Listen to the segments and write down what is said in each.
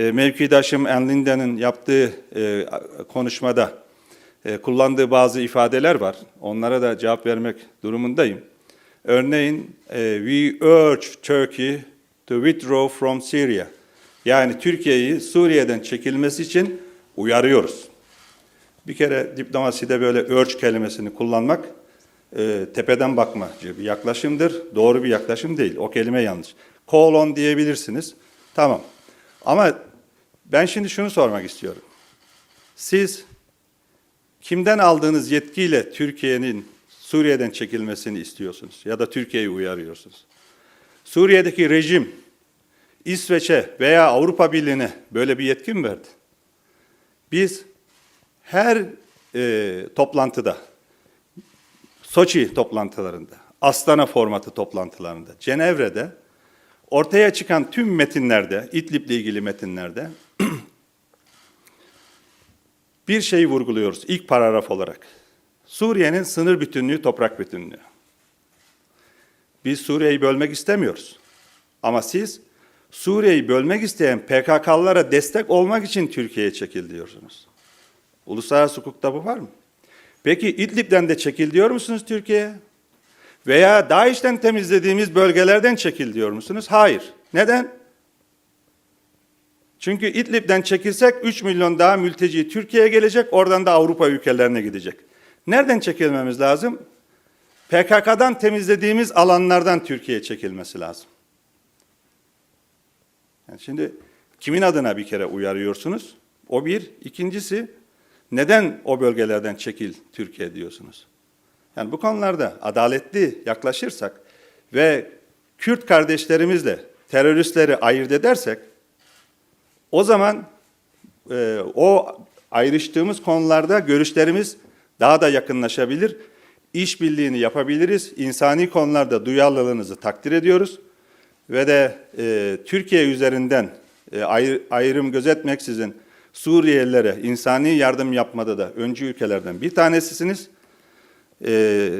E, Mevkidaşım Enlinden'in yaptığı e, konuşmada e, kullandığı bazı ifadeler var. Onlara da cevap vermek durumundayım. Örneğin, we urge Turkey to withdraw from Syria. Yani Türkiye'yi Suriye'den çekilmesi için uyarıyoruz. Bir kere diplomaside böyle urge kelimesini kullanmak e, tepeden bakmacı bir yaklaşımdır. Doğru bir yaklaşım değil. O kelime yanlış. Call on diyebilirsiniz. Tamam. Ama ben şimdi şunu sormak istiyorum. Siz kimden aldığınız yetkiyle Türkiye'nin Suriye'den çekilmesini istiyorsunuz ya da Türkiye'yi uyarıyorsunuz? Suriye'deki rejim İsveç'e veya Avrupa Birliği'ne böyle bir yetki mi verdi? Biz her e, toplantıda, Soçi toplantılarında, Astana formatı toplantılarında, Cenevre'de ortaya çıkan tüm metinlerde, İdlib'le ilgili metinlerde bir şeyi vurguluyoruz ilk paragraf olarak. Suriye'nin sınır bütünlüğü, toprak bütünlüğü. Biz Suriye'yi bölmek istemiyoruz. Ama siz Suriye'yi bölmek isteyen PKK'lılara destek olmak için Türkiye'ye çekil diyorsunuz. Uluslararası hukukta bu var mı? Peki İdlib'den de çekil diyor musunuz Türkiye'ye? Veya DAEŞ'ten temizlediğimiz bölgelerden çekil diyor musunuz? Hayır. Neden? Çünkü İdlib'den çekilsek 3 milyon daha mülteci Türkiye'ye gelecek, oradan da Avrupa ülkelerine gidecek. Nereden çekilmemiz lazım? PKK'dan temizlediğimiz alanlardan Türkiye'ye çekilmesi lazım. Yani şimdi kimin adına bir kere uyarıyorsunuz? O bir. İkincisi neden o bölgelerden çekil Türkiye diyorsunuz? Yani bu konularda adaletli yaklaşırsak ve Kürt kardeşlerimizle teröristleri ayırt edersek o zaman e, o ayrıştığımız konularda görüşlerimiz daha da yakınlaşabilir. İşbirliğini yapabiliriz. İnsani konularda duyarlılığınızı takdir ediyoruz. Ve de e, Türkiye üzerinden e, ayr, ayrım gözetmeksizin Suriyelilere insani yardım yapmada da öncü ülkelerden bir tanesisiniz. E,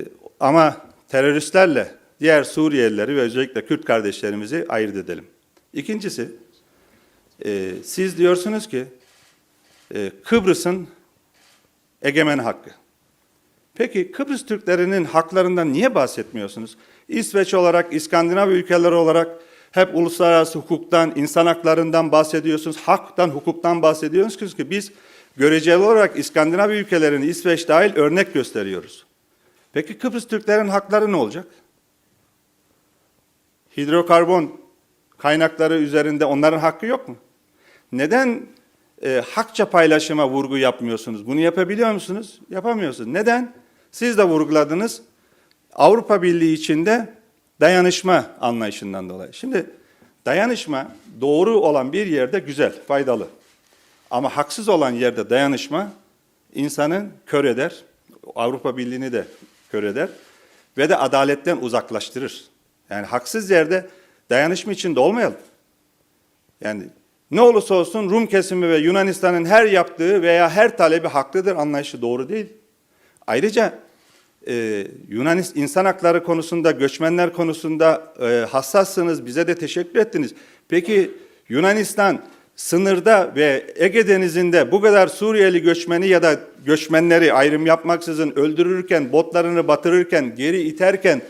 ama teröristlerle diğer Suriyelileri ve özellikle Kürt kardeşlerimizi ayırt edelim. İkincisi, e, siz diyorsunuz ki e, Kıbrıs'ın egemen hakkı. Peki Kıbrıs Türklerinin haklarından niye bahsetmiyorsunuz? İsveç olarak, İskandinav ülkeleri olarak hep uluslararası hukuktan, insan haklarından bahsediyorsunuz. Haktan, hukuktan bahsediyorsunuz ki biz göreceli olarak İskandinav ülkelerini İsveç dahil örnek gösteriyoruz. Peki Kıbrıs Türklerin hakları ne olacak? Hidrokarbon kaynakları üzerinde onların hakkı yok mu? Neden e, hakça paylaşıma vurgu yapmıyorsunuz? Bunu yapabiliyor musunuz? Yapamıyorsunuz. Neden? Siz de vurguladınız. Avrupa Birliği içinde dayanışma anlayışından dolayı. Şimdi dayanışma doğru olan bir yerde güzel, faydalı. Ama haksız olan yerde dayanışma insanı kör eder. Avrupa Birliği'ni de kör eder ve de adaletten uzaklaştırır. Yani haksız yerde dayanışma içinde olmayalım. Yani ne olursa olsun Rum kesimi ve Yunanistan'ın her yaptığı veya her talebi haklıdır anlayışı doğru değil. Ayrıca e, Yunan insan hakları konusunda, göçmenler konusunda e, hassassınız, bize de teşekkür ettiniz. Peki Yunanistan sınırda ve Ege Denizi'nde bu kadar Suriyeli göçmeni ya da göçmenleri ayrım yapmaksızın öldürürken, botlarını batırırken, geri iterken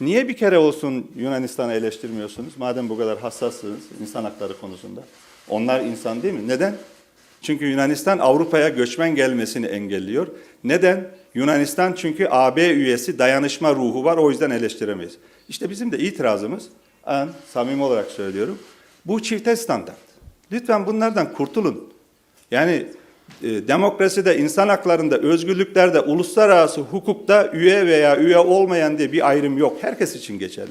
niye bir kere olsun Yunanistan'ı eleştirmiyorsunuz? Madem bu kadar hassassınız insan hakları konusunda. Onlar insan değil mi? Neden? Çünkü Yunanistan Avrupa'ya göçmen gelmesini engelliyor. Neden? Yunanistan çünkü AB üyesi dayanışma ruhu var o yüzden eleştiremeyiz. İşte bizim de itirazımız, en samimi olarak söylüyorum, bu çifte standart. Lütfen bunlardan kurtulun. Yani e, demokraside, insan haklarında, özgürlüklerde, uluslararası hukukta üye veya üye olmayan diye bir ayrım yok. Herkes için geçerli.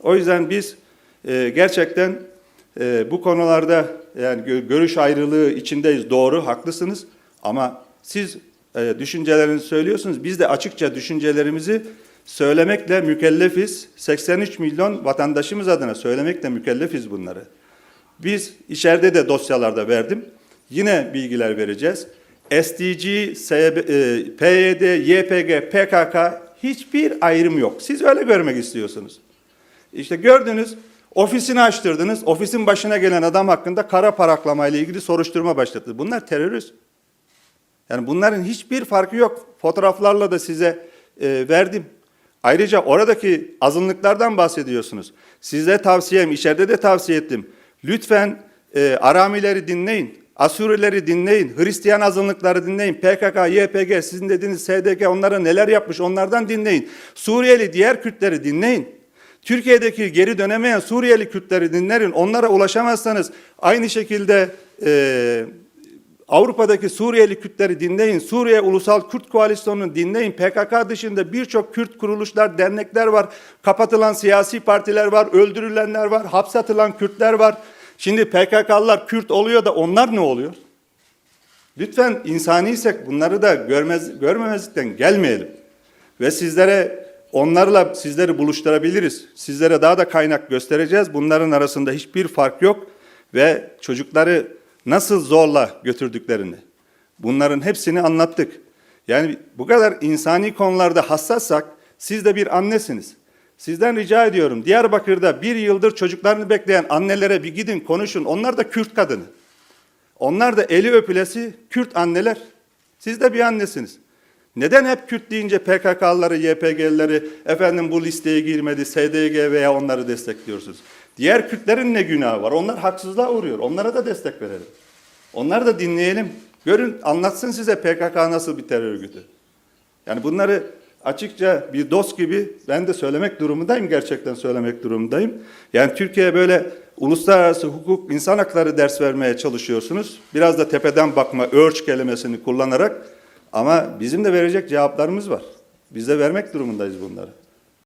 O yüzden biz e, gerçekten e, bu konularda yani gö- görüş ayrılığı içindeyiz. Doğru, haklısınız. Ama siz e, düşüncelerinizi söylüyorsunuz. Biz de açıkça düşüncelerimizi söylemekle mükellefiz. 83 milyon vatandaşımız adına söylemekle mükellefiz bunları. Biz içeride de dosyalarda verdim. Yine bilgiler vereceğiz. SDG, SB, e, PYD, YPG, PKK hiçbir ayrım yok. Siz öyle görmek istiyorsunuz. İşte gördünüz Ofisini açtırdınız. Ofisin başına gelen adam hakkında kara paraklama ile ilgili soruşturma başlattı. Bunlar terörist. Yani bunların hiçbir farkı yok. Fotoğraflarla da size e, verdim. Ayrıca oradaki azınlıklardan bahsediyorsunuz. Size tavsiyem, içeride de tavsiye ettim. Lütfen e, Aramileri dinleyin, Asurileri dinleyin, Hristiyan azınlıkları dinleyin, PKK, YPG, sizin dediğiniz SDG onlara neler yapmış onlardan dinleyin. Suriyeli diğer Kürtleri dinleyin. Türkiye'deki geri dönemeyen Suriyeli Kürtleri dinleyin. Onlara ulaşamazsanız aynı şekilde e, Avrupa'daki Suriyeli Kürtleri dinleyin. Suriye Ulusal Kürt Koalisyonu'nu dinleyin. PKK dışında birçok Kürt kuruluşlar, dernekler var. Kapatılan siyasi partiler var. Öldürülenler var. Hapse atılan Kürtler var. Şimdi PKK'lılar Kürt oluyor da onlar ne oluyor? Lütfen insaniysek bunları da görmez, görmemezlikten gelmeyelim. Ve sizlere onlarla sizleri buluşturabiliriz. Sizlere daha da kaynak göstereceğiz. Bunların arasında hiçbir fark yok ve çocukları nasıl zorla götürdüklerini. Bunların hepsini anlattık. Yani bu kadar insani konularda hassassak siz de bir annesiniz. Sizden rica ediyorum Diyarbakır'da bir yıldır çocuklarını bekleyen annelere bir gidin konuşun. Onlar da Kürt kadını. Onlar da eli öpülesi Kürt anneler. Siz de bir annesiniz. Neden hep Kürt deyince PKK'lıları, YPG'lileri efendim bu listeye girmedi, SDG veya onları destekliyorsunuz? Diğer Kürtlerin ne günahı var? Onlar haksızlığa uğruyor. Onlara da destek verelim. Onları da dinleyelim. Görün, anlatsın size PKK nasıl bir terör örgütü. Yani bunları açıkça bir dost gibi ben de söylemek durumundayım, gerçekten söylemek durumundayım. Yani Türkiye'ye böyle uluslararası hukuk, insan hakları ders vermeye çalışıyorsunuz. Biraz da tepeden bakma, örç kelimesini kullanarak ama bizim de verecek cevaplarımız var. Biz de vermek durumundayız bunları.